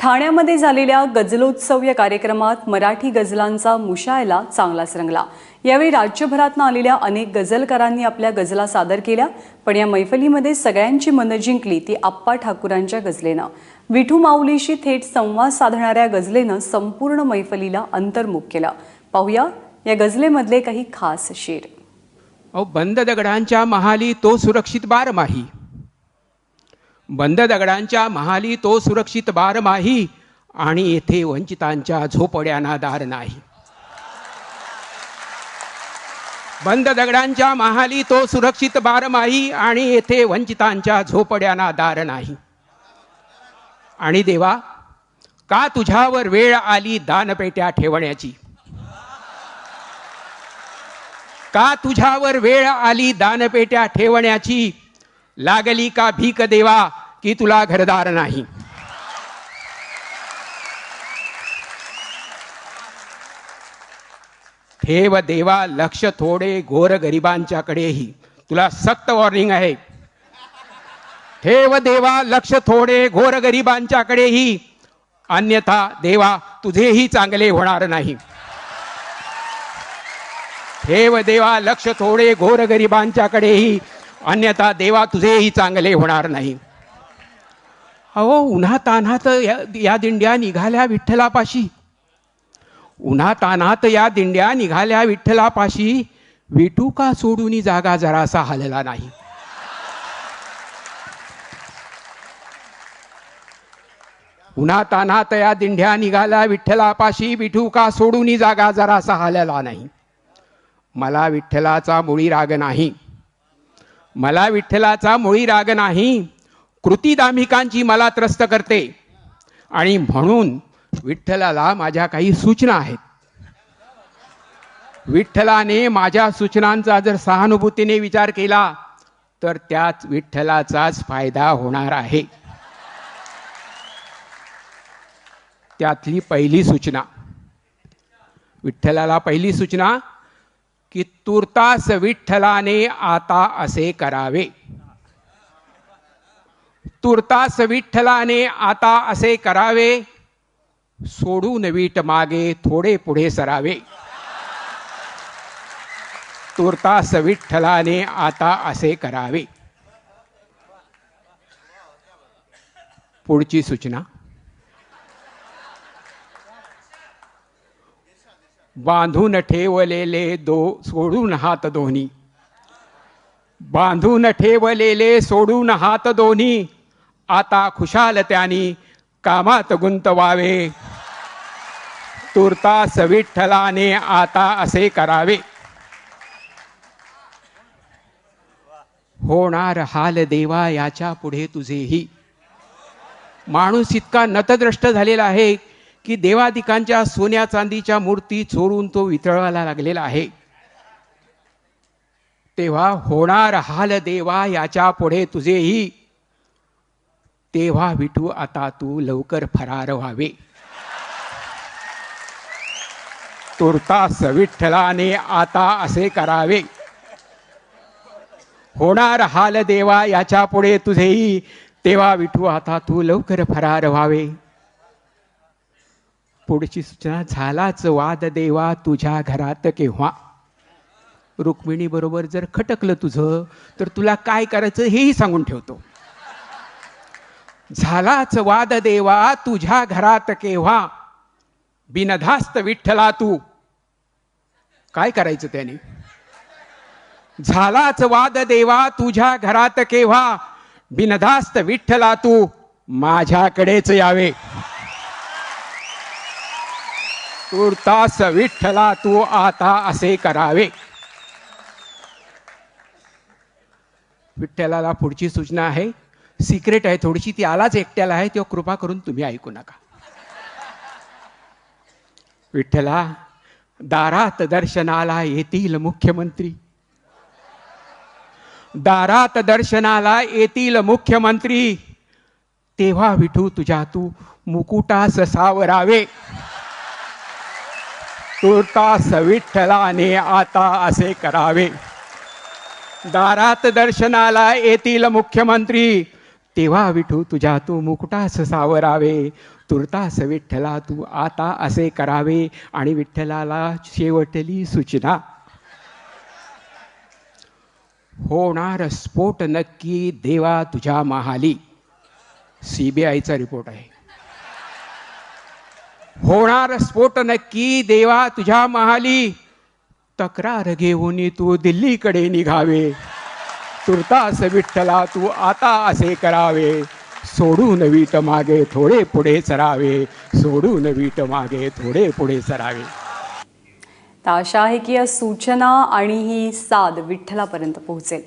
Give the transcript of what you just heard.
ठाण्यामध्ये झालेल्या गजलोत्सव या कार्यक्रमात मराठी गझलांचा मुशायला चांगलाच रंगला. यावेळी राज्यभरातनं आलेल्या अनेक गजलकारांनी आपल्या गजला सादर केल्या पण या मैफलीमध्ये सगळ्यांची मनं जिंकली ती आप्पा ठाकूरांच्या गजलेनं. विठू माऊलीशी थेट संवाद साधणाऱ्या गजलेनं संपूर्ण मैफलीला अंतर्मुख केलं. पाहूया या गजलेमधले काही खास शेर. अहो बंद दगडांच्या महाली तो सुरक्षित बारमाही. बंद दगडांच्या महाली तो सुरक्षित बारमाही आणि येथे वंचितांच्या झोपड्यांना दार नाही. बंद दगडांच्या महाली तो सुरक्षित बारमाही आणि येथे वंचितांच्या झोपड्यांना दार नाही. आणि देवा का तुझ्यावर वेळ आली दानपेट्या ठेवण्याची? का तुझ्यावर वेळ आली दानपेट्या ठेवण्याची? लागली का भीक देवा? की तुला घरदार नाही. ठेव देवा लक्ष थोडे घोर गरिबांच्याकडेही. तुला सक्त वॉर्निंग आहे. ठेव देवा लक्ष थोडे घोर गरिबांच्याकडेही. अन्यथा देवा तुझेही चांगले होणार नाही. ठेव देवा लक्ष थोडे घोर गरिबांच्याकडेही. अन्यथा देवा तुझेही चांगले होणार नाही. अहो उन्हा तान्हात या, या दिंड्या निघाल्या विठ्ठलापाशी. उन्हा तान्हात या दिंड्या निघाल्या विठ्ठलापाशी. विटू का सोडून जागा जरासा हलला नाही? उन्हा तान्हात या दिंड्या निघाल्या विठ्ठलापाशी. विठू का सोडून जागा जरासा हलला नाही? मला विठ्ठलाचा मुळी राग नाही. मला विठ्ठलाचा मुळी राग नाही. कृती दामिकांची मला त्रस्त करते. आणि म्हणून विठ्ठलाला माझ्या काही सूचना आहेत. विठ्ठलाने माझ्या सूचनांचा जर सहानुभूतीने विचार केला तर त्यात विठ्ठलाचाच फायदा होणार आहे. त्यातली पहिली सूचना. विठ्ठलाला पहिली सूचना की तुर्तास विठ्ठलाने आता असे करावे. तुर्तास विठ्ठलाने आता असे करावे. सोडून वीट मागे थोडे पुढे सरावे. तुर्तास विठ्ठलाने आता असे करावे. पुढची सूचना. बांधून ठेवलेले दो सोडून हात दोन्ही. बांधून ठेवलेले सोडून हात दोन्ही. आता खुशाल त्यानी कामात गुंतवावे. तुर्तास सविठ्ठलाने आता असे करावे. होणार हाल देवा याच्यापुढे तुझेही. माणूस इतका नतद्रष्ट झालेला आहे की देवादिकांच्या सोन्या चांदीच्या मूर्ती चोरून तो वितळवायला लागलेला आहे. तेव्हा होणार हाल देवा याच्यापुढे तुझेही. तेव्हा विठू आता तू लवकर फरार व्हावे. तुरता सविठ्ठलाने आता असे करावे. होणार हाल देवा याच्यापुढे तुझेही. तेव्हा विठू आता तू लवकर फरार व्हावे. पुढची सूचना झालाच वाद देवा तुझ्या घरात केव्हा? रुक्मिणी बरोबर जर खटकलं तुझं तर तुला काय करायचं हेही सांगून ठेवतो. झालाच वाद देवा तुझ्या घरात केव्हा? बिनधास्त विठ्ठला तू. काय करायचं त्याने? झालाच वाद देवा तुझ्या घरात केव्हा? बिनधास्त विठ्ठला तू माझ्याकडेच यावे. तुर्तास विठ्ठला तू आता असे करावे. विठ्ठलाला पुढची सूचना आहे. सिक्रेट आहे थोडीशी ती आलाच एकट्याला आहे तेव्हा कृपा करून तुम्ही ऐकू नका. विठ्ठला दारात दर्शनाला येतील मुख्यमंत्री. दारात दर्शनाला येतील मुख्यमंत्री. तेव्हा विठू तुझ्या तू मुकुटास सावरावे. तुर्तास विठ्ठलाने आता असे करावे. दारात दर्शनाला येतील मुख्यमंत्री. तेव्हा विठू तुझ्या तू मुकुटास सावरावे तुर्तास विठ्ठला तू आता असे करावे आणि विठ्ठलाला शेवटली सूचना. होणार स्फोट नक्की देवा तुझ्या महाली. सी बी आयचा रिपोर्ट आहे. होणार स्फोट नक्की देवा तुझ्या महाली. तक्रार घेऊन तू दिल्लीकडे निघावे. तुर्तास विठ्ठला तू आता असे करावे. सोडून वीट मागे थोडे पुढे सरावे. सोडून वीट मागे थोडे पुढे सरावे. तर आशा आहे की या सूचना आणि ही साद विठ्ठलापर्यंत पोहोचेल.